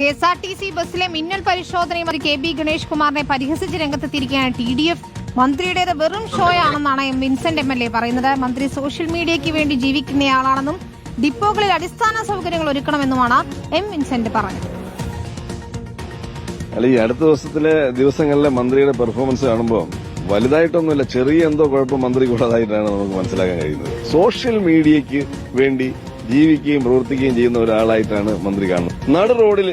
K S R T C ബസ്സിലെ മിന്നൽ പരിശോധനയും കെ ബി ഗണേഷ് കുമാറിനെ പരിഹസിച്ച് രംഗത്തെത്തിയിരിക്കുകയാണ് ടി ഡി എഫ്. മന്ത്രിയുടേത് വെറും ഷോയാണെന്നാണ് M Vincent M L A പറയുന്നത്. മന്ത്രി സോഷ്യൽ മീഡിയയ്ക്ക് വേണ്ടി ജീവിക്കുന്നയാളാണെന്നും ഡിപ്പോകളിൽ അടിസ്ഥാന സൗകര്യങ്ങൾ ഒരുക്കണമെന്നുമാണ് എം വിൻസെന്റ് പറഞ്ഞത്. അല്ല ഈ അടുത്ത ദിവസത്തിലെ ദിവസങ്ങളിലെ മന്ത്രിയുടെ പെർഫോമൻസ് കാണുമ്പോൾ വലുതായിട്ടൊന്നുമില്ല ചെറിയ എന്തോ കുഴപ്പം മന്ത്രിക്കുള്ളതായിട്ടാണ് നമുക്ക് മനസ്സിലാക്കാൻ കഴിയുന്നത്. സോഷ്യൽ മീഡിയയ്ക്ക് വേണ്ടി ജീവിക്കുകയും പ്രവർത്തിക്കുകയും ചെയ്യുന്ന ഒരാളായിട്ടാണ് മന്ത്രി കാണുന്നത്. നട റോഡിൽ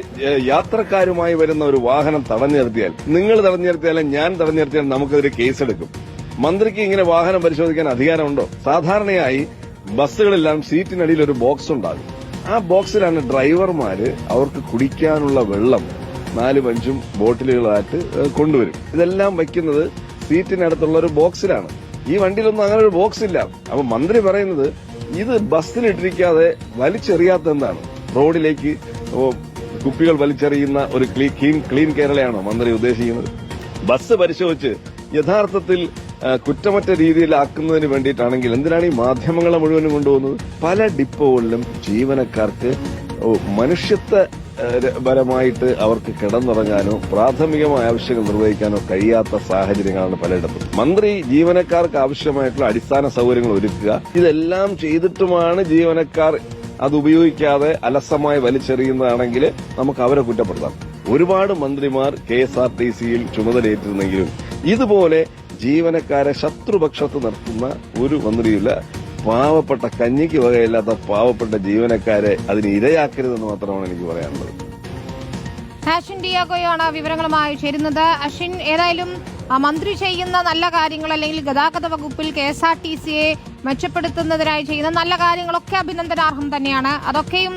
യാത്രക്കാരുമായി വരുന്ന ഒരു വാഹനം തടഞ്ഞു നിർത്തിയാൽ നിങ്ങൾ തടഞ്ഞു ഞാൻ തടഞ്ഞു നിർത്തിയാൽ കേസെടുക്കും. മന്ത്രിക്ക് ഇങ്ങനെ വാഹനം പരിശോധിക്കാൻ അധികാരമുണ്ടോ? സാധാരണയായി ബസ്സുകളെല്ലാം സീറ്റിനടിയിൽ ഒരു ബോക്സ് ഉണ്ടാകും. ആ ബോക്സിലാണ് ഡ്രൈവർമാര് അവർക്ക് കുടിക്കാനുള്ള വെള്ളം നാലും അഞ്ചും ബോട്ടിലുകളായിട്ട് കൊണ്ടുവരും. ഇതെല്ലാം വയ്ക്കുന്നത് സീറ്റിനടുത്തുള്ള ഒരു ബോക്സിലാണ് ഈ വണ്ടിയിലൊന്നും അങ്ങനെ ഒരു ബോക്സ് ഇല്ല. അപ്പൊ മന്ത്രി പറയുന്നത് ഇത് ബസ്സിലിട്ടിരിക്കാതെ വലിച്ചെറിയാത്ത എന്താണ് റോഡിലേക്ക് കുപ്പികൾ വലിച്ചെറിയുന്ന ഒരു ക്ലീൻ ക്ലീൻ കേരളയാണോ മന്ത്രി ഉദ്ദേശിക്കുന്നത്? ബസ് പരിശോധിച്ച് യഥാർത്ഥത്തിൽ കുറ്റമറ്റ രീതിയിലാക്കുന്നതിന് വേണ്ടിയിട്ടാണെങ്കിൽ എന്തിനാണ് ഈ മാധ്യമങ്ങളെ മുഴുവനും കൊണ്ടുപോകുന്നത്? പല ഡിപ്പോകളിലും ജീവനക്കാർക്ക് മനുഷ്യത്വ പരമായിട്ട് അവർക്ക് കിടന്നിറങ്ങാനോ പ്രാഥമികമായ ആവശ്യങ്ങൾ നിർവഹിക്കാനോ കഴിയാത്ത സാഹചര്യങ്ങളാണ് പലയിടത്തും. മന്ത്രി ജീവനക്കാർക്ക് ആവശ്യമായിട്ടുള്ള അടിസ്ഥാന സൗകര്യങ്ങൾ ഒരുക്കുക. ഇതെല്ലാം ചെയ്തിട്ടുമാണ് ജീവനക്കാർ അത് ഉപയോഗിക്കാതെ അലസമായി വലിച്ചെറിയുന്നതാണെങ്കിൽ നമുക്ക് അവരെ കുറ്റപ്പെടുത്താം. ഒരുപാട് മന്ത്രിമാർ കെ എസ് ആർ ടി സിയിൽ ചുമതലയേറ്റിരുന്നെങ്കിലും ഇതുപോലെ ജീവനക്കാരെ ശത്രുപക്ഷത്ത് നിർത്തുന്ന ഒരു മന്ത്രിയില്ല പാവപ്പെട്ട കഞ്ഞിക്ക് വകയില്ലാത്ത പാവപ്പെട്ട ജീവനക്കാരെ അതിന് ഇരയാക്കരുതെന്ന് മാത്രമാണ് എനിക്ക് പറയാനുള്ളത്. അഷിൻ ഡിയാഗോയാണ് വിവരങ്ങളുമായി ചേരുന്നത്. അഷിൻ ഏതായാലും മന്ത്രി ചെയ്യുന്ന നല്ല കാര്യങ്ങൾ അല്ലെങ്കിൽ ഗതാഗത വകുപ്പിൽ കെ എസ് ആർ ടി സിയെ മെച്ചപ്പെടുത്തുന്നതിനായി ചെയ്യുന്ന നല്ല കാര്യങ്ങളൊക്കെ അഭിനന്ദനാർഹം തന്നെയാണ്. അതൊക്കെയും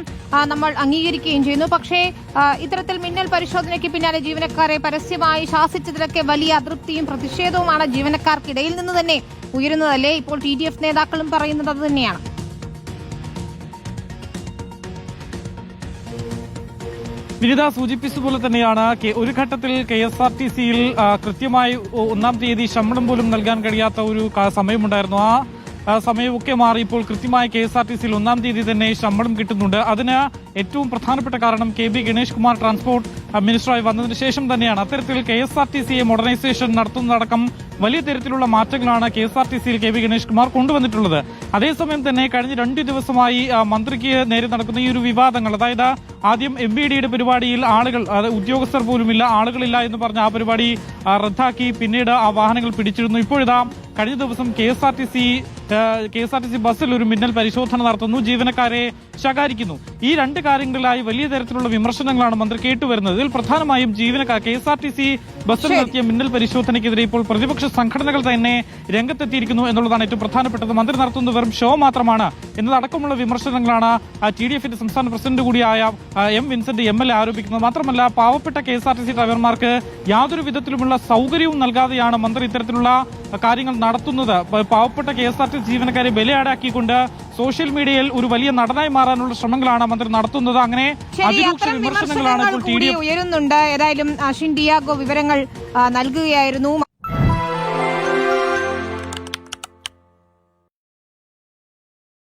നമ്മൾ അംഗീകരിക്കുകയും ചെയ്യുന്നു. പക്ഷേ ഇത്തരത്തിൽ മിന്നൽ പരിശോധനയ്ക്ക് പിന്നാലെ ജീവനക്കാരെ പരസ്യമായി ശാസിച്ചതിലൊക്കെ വലിയ അതൃപ്തിയും പ്രതിഷേധവുമാണ് ജീവനക്കാർക്കിടയിൽ നിന്ന് തന്നെ. ഉയരുന്നതല്ലേ? ഇപ്പോൾ ടി ഡി എഫ് നേതാക്കളും പറയുന്നത് അത് തന്നെയാണ്. വിനിത സൂചിപ്പിച്ചതുപോലെ തന്നെയാണ് ഒരു ഘട്ടത്തിൽ കെ എസ് ആർ ടി സിയിൽ കൃത്യമായി ഒന്നാം തീയതി ശമ്പളം പോലും നൽകാൻ കഴിയാത്ത ഒരു സമയമുണ്ടായിരുന്നു. ആ സമയമൊക്കെ മാറി ഇപ്പോൾ കൃത്യമായി കെ എസ് ആർ ടി സിയിൽ ഒന്നാം തീയതി തന്നെ ശമ്പളം കിട്ടുന്നുണ്ട്. അതിന് ഏറ്റവും പ്രധാനപ്പെട്ട കാരണം K B Ganesh Kumar transport മിനിസ്റ്ററായി വന്നതിന് ശേഷം തന്നെയാണ്. അത്തരത്തിൽ കെ എസ് ആർ ടി സിയെ മോഡേണൈസേഷൻ നടത്തുന്നതടക്കം വലിയ തരത്തിലുള്ള മാറ്റങ്ങളാണ് കെ എസ് ആർ ടി സിയിൽ കെ വി ഗണേഷ് കുമാർ കൊണ്ടുവന്നിട്ടുള്ളത്. അതേസമയം തന്നെ കഴിഞ്ഞ രണ്ടു ദിവസമായി മന്ത്രിക്ക് നേരെ നടക്കുന്ന ഈ ഒരു വിവാദങ്ങൾ അതായത് ആദ്യം എം ബി ഡിയുടെ പരിപാടിയിൽ ആളുകൾ ഉദ്യോഗസ്ഥർ പോലുമില്ല ആളുകളില്ല എന്ന് പറഞ്ഞ ആ പരിപാടി റദ്ദാക്കി. പിന്നീട് ആ വാഹനങ്ങൾ പിടിച്ചിരുന്നു. ഇപ്പോഴിതാ കഴിഞ്ഞ ദിവസം K S R T C K S R T C ബസ്സിൽ ഒരു മിന്നൽ പരിശോധന നടത്തുന്നു. ജീവനക്കാരെ ശകാരിക്കുന്നു. ഈ രണ്ട് കാര്യങ്ങളിലായി വലിയ തരത്തിലുള്ള വിമർശനങ്ങളാണ് മന്ത്രി കേട്ടുവരുന്നത്. ഇതിൽ പ്രധാനമായും ജീവനക്കാർ K S R T C ബസ്സിൽ നടത്തിയ മിന്നൽ പരിശോധനയ്ക്കെതിരെ ഇപ്പോൾ പ്രതിപക്ഷ സംഘടനകൾ തന്നെ രംഗത്തെത്തിയിരിക്കുന്നു എന്നുള്ളതാണ് ഏറ്റവും പ്രധാനപ്പെട്ടത്. മന്ത്രി നടത്തുന്നത് വെറും ഷോ മാത്രമാണ്. എന്നതടക്കമുള്ള വിമർശനങ്ങളാണ് ടി ഡി എഫിന്റെ സംസ്ഥാന പ്രസിഡന്റ് കൂടിയായ M Vincent M L A ആരോപിക്കുന്നത്. മാത്രമല്ല പാവപ്പെട്ട K S R T C ഡ്രൈവർമാർക്ക് യാതൊരു വിധത്തിലുമുള്ള സൗകര്യവും നൽകാതെയാണ് മന്ത്രി ഇത്തരത്തിലുള്ള കാര്യങ്ങൾ നടത്തുന്നത്. പാവപ്പെട്ട K S R T C ജീവനക്കാരെ ബലിയാടാക്കിക്കൊണ്ട് സോഷ്യൽ മീഡിയയിൽ ഒരു വലിയ നടനായി മാറാനുള്ള ശ്രമങ്ങളാണ് മന്ത്രി നടത്തുന്നത്. അങ്ങനെ അതിരൂക്ഷ വിമർശനങ്ങളാണ് ഇപ്പോൾ ടി ഡി ഉയരുന്നുണ്ട്. ഏതായാലും അഷിൻ ഡിയാഗോ വിവരങ്ങൾ നൽകുകയായിരുന്നു.